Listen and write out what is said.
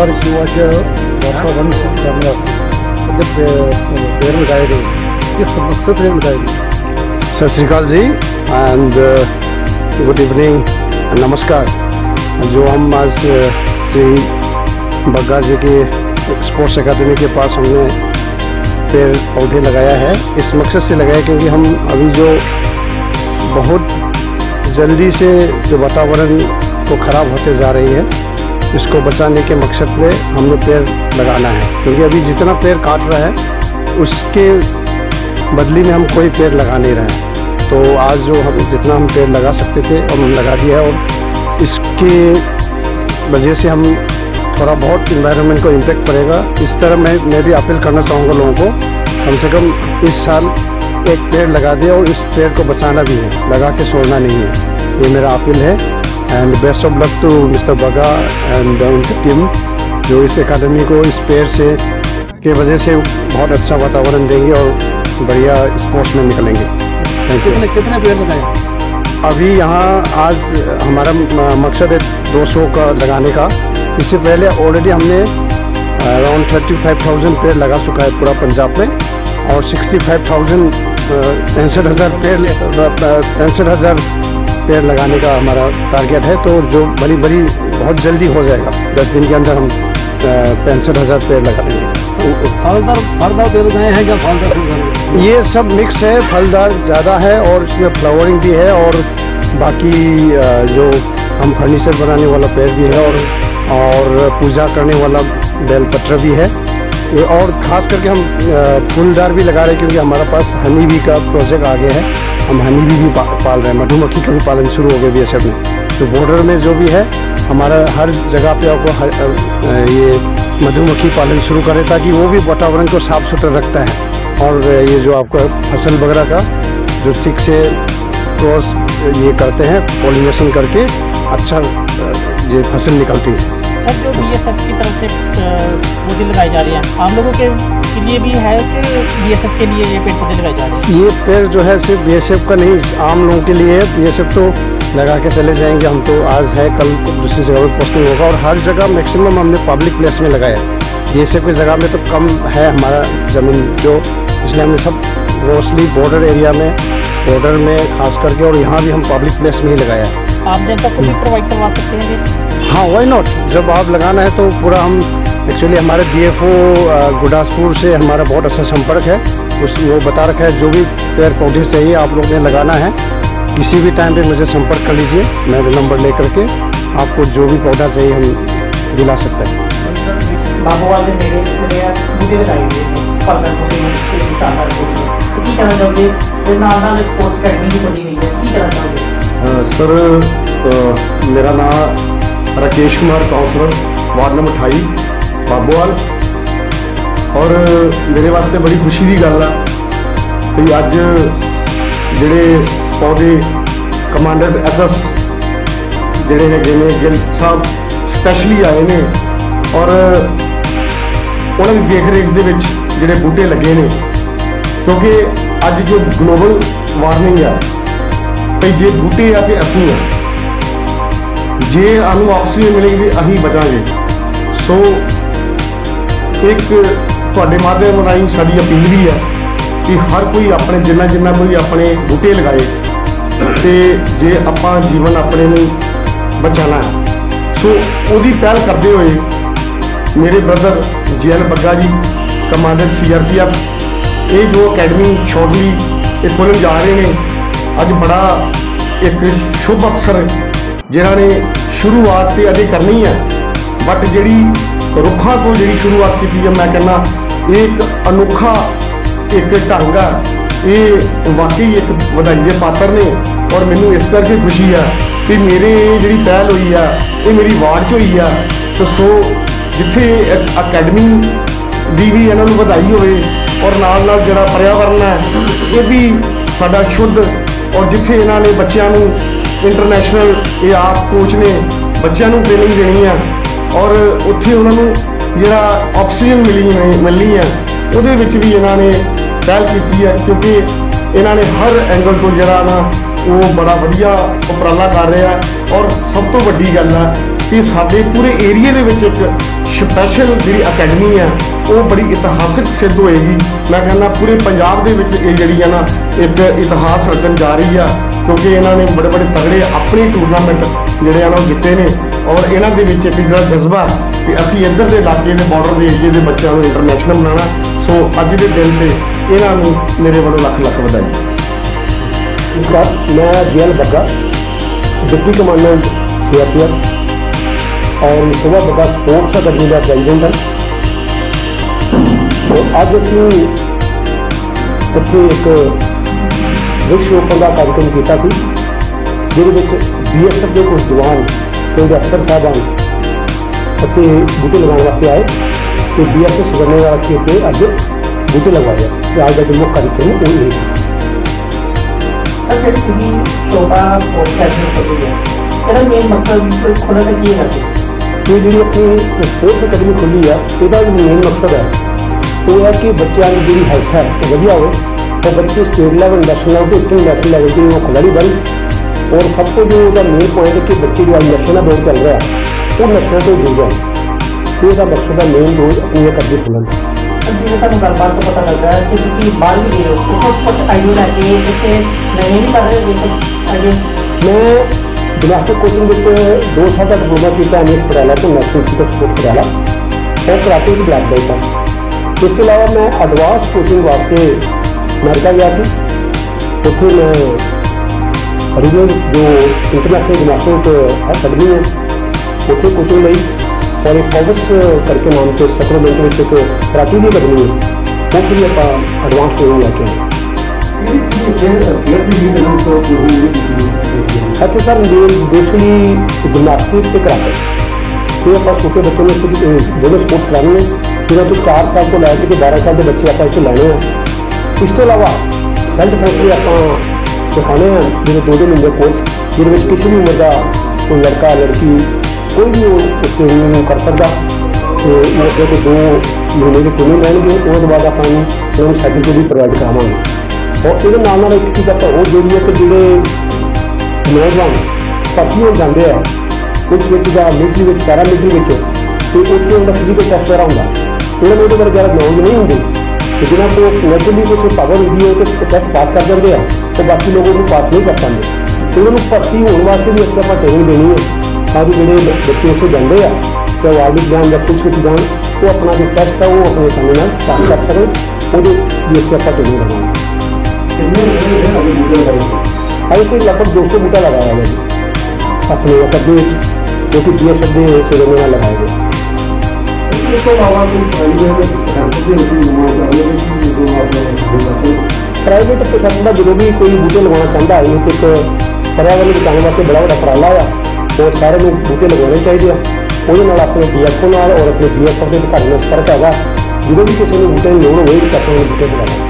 Motor किंवा ज्या मोठा समस्या सत श्रीकाल जी एंड गुड इवनिंग नमस्कार जो हम आज श्री बग्गा जी के स्पोर्ट्स अकादमी के पास हमने पेड़ पौधे लगाया है इस मकसद से लगाया क्योंकि हम अभी जो बहुत जल्दी से जो वातावरण को ख़राब होते जा रही है इसको बचाने के मकसद पे हमने पेड़ लगाना है। क्योंकि अभी जितना पेड़ काट रहा है, उसके बदली में हम कोई पेड़ लगा नहीं रहे तो आज जो हम जितना हम पेड़ लगा सकते थे और हम लगा दिया है और इसके वजह से हम थोड़ा बहुत इन्वायरमेंट को इम्पेक्ट पड़ेगा इस तरह मैं मैं भी अपील करना चाहूँगा लोगों को, कम से कम इस साल एक पेड़ लगा दिया और इस पेड़ को बचाना भी है, लगा के सोना नहीं है। ये मेरा अपील है। And best of luck to mister Bagga and उनकी टीम जो इस एकेडमी को इस पेड़ से के वजह से बहुत अच्छा वातावरण देंगे और बढ़िया स्पोर्ट्स में निकलेंगे। थैंक यू कितने पेड़ लगाए अभी यहाँ आज हमारा मकसद है 200 का लगाने का। इससे पहले ऑलरेडी हमने अराउंड थर्टी फाइव थाउज़ेंड पेड़ लगा चुका है पूरा पंजाब में। और सिक्सटी फाइव थाउज़ेंड पैंसठ हज़ार पेड़ पैंसठ हज़ार पेड़ लगाने का हमारा टारगेट है तो जो बड़ी बड़ी बहुत जल्दी हो जाएगा। दस दिन के अंदर हम पैंसठ हज़ार पेड़ लगा देंगे। फलदार फलदार पेड़ लगाए हैं क्या? फलदार ये सब मिक्स है फलदार ज़्यादा है और इसमें फ्लावरिंग भी है और बाकी जो हम फर्नीचर बनाने वाला पेड़ भी है और और पूजा करने वाला बेलपत्र भी है। और ख़ास करके हम फूलदार भी लगा रहे हैं क्योंकि हमारे पास हनी भी का प्रोजेक्ट आ गया है। हम हनी भी पा, पाल रहे हैं मधुमक्खी का भी पालन शुरू हो गया बी में। तो बॉर्डर में जो भी है हमारा हर जगह पे आपको ये मधुमक्खी पालन शुरू करें ताकि वो भी वातावरण को साफ़ सुथरा रखता है। और ये जो आपका फ़सल वगैरह का जो ठीक से क्रॉस ये करते हैं पॉलिनेशन करके अच्छा ये फ़सल निकलती है। सर जो बी की तरफ़ से पौधे लगाए जा रहे हैं। आम लोगों के लिए भी है कि बी एस एफ़ के लिए ये पेड़ पौधे लगाए जा रहे हैं? ये पेड़ जो है सिर्फ़ बीएसएफ का नहीं आम लोगों के लिए है। बी तो लगा के चले जाएँगे। हम तो आज है कल दूसरी जगह पर पोस्टिंग होगा और हर जगह मैक्सिमम हमने पब्लिक प्लेस में लगाया बी की जगह में तो कम है हमारा ज़मीन जो इसलिए हमने सब मोस्टली बॉर्डर एरिया में बॉर्डर में खास करके और यहाँ भी हम पब्लिक प्लेस में ही लगाया है। आप जनता को भी प्रोवाइड करवा सकते हैं? हाँ वाई नॉट जब आप लगाना है तो पूरा हम एक्चुअली हमारे डीएफओ गुरदासपुर से हमारा बहुत अच्छा संपर्क है। उस वो बता रखा है जो भी पेड़ पौधे चाहिए आप लोग ने लगाना है किसी भी टाइम पे मुझे संपर्क कर लीजिए मैं नंबर ले करके आपको जो भी पौधा चाहिए हम दिला सकते हैं। सर मेरा नाम Rakesh Kumar councillor ward number अठाई Babowal ਔਰ ਮੇਰੇ ਵਾਸਤੇ ਬੜੀ ਖੁਸ਼ੀ ਦੀ ਗੱਲ ਆ ਕਿ ਅੱਜ ਜਿਹੜੇ ਪੌਦੇ ਕਮਾਂਡਰ ਐਸਐਸ ਜਿਹੜੇ ਹੈਗੇ ਨੇ, ਗਿੱਲ ਸਾਹਿਬ ਸਪੈਸ਼ਲੀ ਆਏ ਨੇ। ਔਰ ਉਹਨਾਂ ਦੀ ਦੇਖ ਰੇਖ ਦੇ ਵਿੱਚ ਜਿਹੜੇ ਬੂਟੇ ਲੱਗੇ ਨੇ, ਕਿਉਂਕਿ ਅੱਜ ਜੋ ਗਲੋਬਲ ਵਾਰਮਿੰਗ ਆ ਭਈ ਜੇ ਬੂਟੇ ਆ ਤੇ ਅਸੀਂ ਆ। ਜੇ ਸਾਨੂੰ ਆਕਸੀਜਨ ਮਿਲੇਗੀ ਅਸੀਂ ਬਚਾਂਗੇ। ਸੋ ਇੱਕ ਤੁਹਾਡੇ ਮਾਧਿਅਮ ਰਾਹੀਂ ਸਾਡੀ ਅਪੀਲ ਵੀ ਹੈ ਕਿ ਹਰ ਕੋਈ ਆਪਣੇ ਜਿੰਨਾ ਜਿੰਨਾ ਕੋਈ ਆਪਣੇ ਬੂਟੇ ਲਗਾਏ ਤੇ ਜੇ ਆਪਾਂ ਜੀਵਨ ਆਪਣੇ ਨੂੰ ਬਚਾਣਾ ਸੋ ਉਹਦੀ ਪਹਿਲ ਕਰਦੇ ਹੋਏ ਮੇਰੇ ਬ੍ਰਦਰ ਜੈਲ ਬੱਗਾ ਜੀ ਕਮਾਂਡਰ ਸੀਆਰਪੀਐਫ ਇਹ ਜੋ ਅਕੈਡਮੀ ਛੋਟਲੀ ਇਹ ਖੋਲ੍ਹਣ ਜਾ ਰਹੇ ਨੇ, ਅੱਜ ਬੜਾ ਇੱਕ ਸ਼ੁਭ ਅਵਸਰ ਜਿਨ੍ਹਾਂ ਨੇ ਸ਼ੁਰੂਆਤ ਤੇ ਅਜੇ ਕਰਨੀ ਹੈ ਬਟ ਜਿਹੜੀ ਰੁੱਖਾਂ ਤੋਂ ਜਿਹੜੀ ਸ਼ੁਰੂਆਤ ਕੀਤੀ ਹੈ ਮੈਂ ਕਹਿੰਦਾ ਇਹ ਇੱਕ ਅਨੋਖਾ ਇੱਕ ਢੰਗ ਆ। ਇਹ ਵਾਕਈ ਇੱਕ ਵਧਾਈ ਦੇ ਪਾਤਰ ਨੇ ਔਰ ਮੈਨੂੰ ਇਸ ਕਰਕੇ ਖੁਸ਼ੀ ਆ ਕਿ ਮੇਰੇ ਜਿਹੜੀ ਪਹਿਲ ਹੋਈ ਆ, ਇਹ ਮੇਰੀ ਵਾਰਡ 'ਚ ਹੋਈ ਆ। ਤੇ ਸੋ ਜਿੱਥੇ ਅਕੈਡਮੀ ਦੀ ਵੀ ਇਹਨਾਂ ਨੂੰ ਵਧਾਈ ਹੋਵੇ ਔਰ ਨਾਲ ਨਾਲ ਜਿਹੜਾ ਪਰਿਆਵਰਨ ਹੈ ਇਹ ਵੀ ਸਾਡਾ ਸ਼ੁੱਧ ਔਰ ਜਿੱਥੇ ਇਹਨਾਂ ਨੇ ਬੱਚਿਆਂ ਨੂੰ ਇੰਟਰਨੈਸ਼ਨਲ ਇਹ ਆਪ ਕੋਚ ਨੇ ਬੱਚਿਆਂ ਨੂੰ ਟ੍ਰੇਨਿੰਗ ਦੇਣੀ ਆ ਔਰ ਉੱਥੇ ਉਹਨਾਂ ਨੂੰ ਜਿਹੜਾ ਆਕਸੀਜਨ ਮਿਲੀ ਮਿਲਣੀ ਹੈ, ਉਹਦੇ ਵਿੱਚ ਵੀ ਇਹਨਾਂ ਨੇ ਪਹਿਲ ਕੀਤੀ ਹੈ, ਕਿਉਂਕਿ ਇਹਨਾਂ ਨੇ ਹਰ ਐਂਗਲ ਤੋਂ ਜਿਹੜਾ ਨਾ ਉਹ ਬੜਾ ਵਧੀਆ ਉਪਰਾਲਾ ਕਰ ਰਿਹਾ ਔਰ ਸਭ ਤੋਂ ਵੱਡੀ ਗੱਲ ਹੈ ਕਿ ਸਾਡੇ ਪੂਰੇ ਏਰੀਏ ਦੇ ਵਿੱਚ ਇੱਕ ਸਪੈਸ਼ਲ ਜਿਹੜੀ ਅਕੈਡਮੀ ਹੈ, ਉਹ ਬੜੀ ਇਤਿਹਾਸਕ ਸਿੱਧ ਹੋਏਗੀ। ਮੈਂ ਕਹਿੰਦਾ ਪੂਰੇ ਪੰਜਾਬ ਦੇ ਵਿੱਚ ਇਹ ਜਿਹੜੀ ਹੈ ਨਾ ਇੱਕ ਇਤਿਹਾਸ ਰਚਣ ਜਾ ਰਹੀ ਆ ਕਿਉਂਕਿ ਇਹਨਾਂ ਨੇ ਬੜੇ ਬੜੇ ਤਗੜੇ ਆਪਣੇ ਟੂਰਨਾਮੈਂਟ ਜਿਹੜੇ ਆ ਨਾ ਉਹ ਜਿੱਤੇ ਨੇ। ਔਰ ਇਹਨਾਂ ਦੇ ਵਿੱਚ ਇੱਕ ਜਿਹੜਾ ਜਜ਼ਬਾ ਕਿ ਅਸੀਂ ਇੱਧਰ ਦੇ ਇਲਾਕੇ ਦੇ ਬਾਰਡਰ ਦੇ ਏਰੀਏ ਦੇ ਬੱਚਿਆਂ ਨੂੰ ਇੰਟਰਨੈਸ਼ਨਲ ਬਣਾਉਣਾ। ਸੋ ਅੱਜ ਦੇ ਦਿਨ ਤੇ ਇਹਨਾਂ ਨੂੰ ਮੇਰੇ ਵੱਲੋਂ ਲੱਖ ਲੱਖ ਵਧਾਈ। ਇਸ ਨਮਸਕਾਰ, ਮੈਂ Jail Bagga, deputy commandant CRPF ਔਰ ਸੁਭਾ ਬੱਗਾ ਸਪੋਰਟਸ ਅਕੈਡਮੀ ਦਾ ਪ੍ਰੈਜ਼ੀਡੈਂਟ ਹੈ। ਸੋ ਅੱਜ ਅਸੀਂ ਇੱਥੇ ਇੱਕ ਵਿਕਸ਼ੋਪਨ ਦਾ ਕਾਰਜਕ੍ਰਮ ਕੀਤਾ ਸੀ, ਜਿਹਦੇ ਵਿੱਚ ਬੀਐਸਐਫ ਦੇ ਕੁਝ ਜਵਾਨ ਤੇ ਉਹਦੇ ਅਫਸਰ ਸਾਹਿਬਾਨ ਇੱਥੇ ਬੂਟੇ ਲਗਾਉਣ ਵਾਸਤੇ ਆਏ ਤੇ ਬੀਐਸਐਫ ਸੁਣਨੇ ਵਾਲਾ ਸੀ ਇੱਥੇ ਅੱਜ ਬੂਟੇ ਲਗਵਾਏ ਆ ਤੇ ਅੱਜ ਦਾ ਜੋ ਮੁੱਖ ਕਾਰਜਕ੍ਰਮ ਉਹ ਇਹ ਸਰ ਜਿਹੜੀ ਤੁਸੀਂ ਸ਼ੋਭਾ ਸਪੋਰਟਸ ਅਕੈਡਮੀ ਖੋਲੀ ਹੈ ਇਹਦਾ ਮੇਨ ਮਕਸਦ ਖੋਲ੍ਹਣ ਦਾ ਕੀ ਹੈ ਇਹ ਜਿਹੜੀ ਆਪਣੀ ਸਪੋਰਟਸ ਅਕੈਡਮੀ ਖੁੱਲੀ ਆ ਇਹਦਾ ਜੋ ਮੇਨ ਮਕਸਦ ਹੈ। ਉਹ ਹੈ ਕਿ ਬੱਚਿਆਂ ਦੀ ਜਿਹੜੀ ਹੈਲਥ ਹੈ ਉਹ ਵਧੀਆ ਹੋਵੇ। ਉਹ ਬੱਚੇ ਸਟੇਟ ਲੈਵਲ ਨੈਸ਼ਨਲ ਲੈਵਲ ਤੇ ਇੰਟਰਨੈਸ਼ਨਲ ਲੈਵਲ ਤੇ ਉਹ ਖਿਡਾਰੀ ਬਣ। और सबको जो मेन पॉइंट है कि बच्चे जो नशे तो का दौर चल रहा है वो नशे से जुड़ जाए तो यह नशे का मेन दौर अपनी एक अभी खुलन पता है मैं बिलासपुर कोचिंग दो साल का डिप्लोमा किया अनेक पटियाला तो नेशनल स्पोर्ट पटियाला और की ब्लैक बेल्ट है इसके अलावा मैं एडवांस कोचिंग वास्ते अमेरिका गया उ मैं ਤੋਂ ਜੋ ਇੰਟਰਨੈਸ਼ਨਲ ਜਿਮਨਾਸਟਿਕ ਅਕੈਡਮੀ ਹੈ ਉੱਥੇ ਕੋਚਿੰਗ ਲਈ ਔਰ ਇੱਕ ਫੋਕਸ ਕਰਕੇ ਨਾਮ ਤੇ ਸੈਕਰਮੈਂਟੋ ਵਿੱਚ ਇੱਕ ਕਰਾਚੀ ਦੀ ਅਕੈਡਮੀ ਹੈ, ਉਹ ਵੀ ਆਪਾਂ ਐਡਵਾਂਸ ਟ੍ਰੇਨਿੰਗ ਲੈ ਕੇ ਆਏ। ਇੱਥੇ ਸਰ ਬੇਸਿਕਲੀ ਜਿਮਨਾਸਟਿਕ ਤੇ ਕਰਾਟੇ। ਇਹ ਆਪਾਂ ਛੋਟੇ ਬੱਚੇ ਨੂੰ ਦੋਨੋਂ ਸਪੋਰਟਸ ਕਰਾਉਣੇ ਨੇ। ਜਿਹਨਾਂ ਤੋਂ 4 ਸਾਲ ਤੋਂ ਲੈ ਕੇ 12 ਸਾਲ ਦੇ ਬੱਚੇ ਆਪਾਂ ਇੱਥੇ ਲੈਣੇ ਆ। ਇਸ ਤੋਂ ਇਲਾਵਾ ਸੈਲਫ ਡਿਫੈਂਸ ਆਪਾਂ ਸਿਖਾਉਣੇ ਆ ਜਿਹੜੇ ਦੋ ਦੋ ਮਹੀਨੇ ਕੋਰਸ ਜਿਹਦੇ ਵਿੱਚ ਕਿਸੇ ਵੀ ਉਮਰ ਦਾ ਕੋਈ ਲੜਕਾ, ਲੜਕੀ, ਕੋਈ ਵੀ ਉਹ ਉਸ training ਨੂੰ ਕਰ ਸਕਦਾ। ਤੇ ਇਹ ਦੇ ਦੋ ਮਹੀਨੇ ਦੇ ਟ੍ਰੇਨਿੰਗ ਲੈਣਗੇ ਉਸ ਤੋਂ ਬਾਅਦ ਆਪਾਂ ਨੂੰ ਉਹਨਾਂ ਨੂੰ ਸਰਟੀਫਿਕੇਟ ਵੀ ਪ੍ਰੋਵਾਈਡ ਕਰਾਵਾਂਗੇ। ਔਰ ਇਹਦੇ ਨਾਲ ਨਾਲ ਇੱਕ ਚੀਜ਼ ਆਪਾਂ ਹੋਰ ਜੋੜੀ ਹੈ ਕਿ ਜਿਹੜੇ ਨੌਜਵਾਨ ਭਰਤੀ ਹੋ ਜਾਂਦੇ ਆ, ਕੁਝ ਵਿੱਚ ਦਾ ਮਿਲਟਰੀ ਵਿੱਚ ਪੈਰਾ ਮਿਲਟਰੀ ਵਿੱਚ, ਤੇ ਉੱਥੇ ਉਹਦਾ ਫਿਜ਼ੀਕਲ ਟੈਸਟ ਕਰਾ ਹੁੰਦਾ। ਉਹਨਾਂ ਨੂੰ ਉਹਦੇ ਬਾਰੇ ਜ਼ਿਆਦਾ ਨੌਲੇਜ ਨਹੀਂ ਹੁੰਦੀ लेकिन ना तो नेचुरली तो कुछ पावर दी है तो टेस्ट पास कर देंगे तो बाकी लोगों को पास नहीं कर पाते तो उन्होंने भर्ती होने वास्ते भी अच्छा ट्रेनिंग देनी है। सारे जो बच्चे उसे जाते हैं चाहे वार्ड जान या कुछ कुछ जान तो अपना जो टेस्ट है वो अपने समय में पास कर सकें। तो और भी अच्छे अच्छा ट्रेनिंग लगाएँगे अभी कोई लगभग दो सौ बूटा लगाया है। अपने कद्दू जो कि बी एस एफ़ लगाए गए ਇਸ ਤੋਂ ਇਲਾਵਾ ਕੋਈ ਪ੍ਰਾਈਵੇਟ ਹੈਲਥ ਦੇ ਵਿੱਚ ਨਿਯਮਾਂ ਚਾਹੀਏ ਕਿ ਜੋ ਆਪਣੇ ਪ੍ਰਾਈਵੇਟ ਪ੍ਰਸ਼ਾਸਨ ਦਾ ਜਦੋਂ ਵੀ ਕੋਈ ਬੂਟੇ ਲਗਾਉਣਾ ਚਾਹੁੰਦਾ ਹੈ ਇਹ ਇੱਕ ਪਰਿਆਵਰਨ ਕੰਮ ਵਾਸਤੇ ਬੜਾ ਵੱਡਾ ਉਪਰਾਲਾ ਆ ਉਹ ਸਾਰਿਆਂ ਨੂੰ ਬੂਟੇ ਲਗਾਉਣੇ ਚਾਹੀਦੇ ਆ। ਉਹਦੇ ਨਾਲ ਆਪਣੇ ਡੀਐਫਓ ਨਾਲ ਔਰ ਆਪਣੇ ਬੀਐਸਐਫ ਦੇ ਅਧਿਕਾਰੀਆਂ ਨਾਲ ਸੰਪਰਕ ਹੈਗਾ। ਜਦੋਂ ਵੀ ਕਿਸੇ ਨੂੰ ਬੂਟੇ ਲੋੜ ਹੋਵੇ ਤਾਂ ਆਪਣੇ ਬੂਟੇ ਲਗਾਵਾਂਗੇ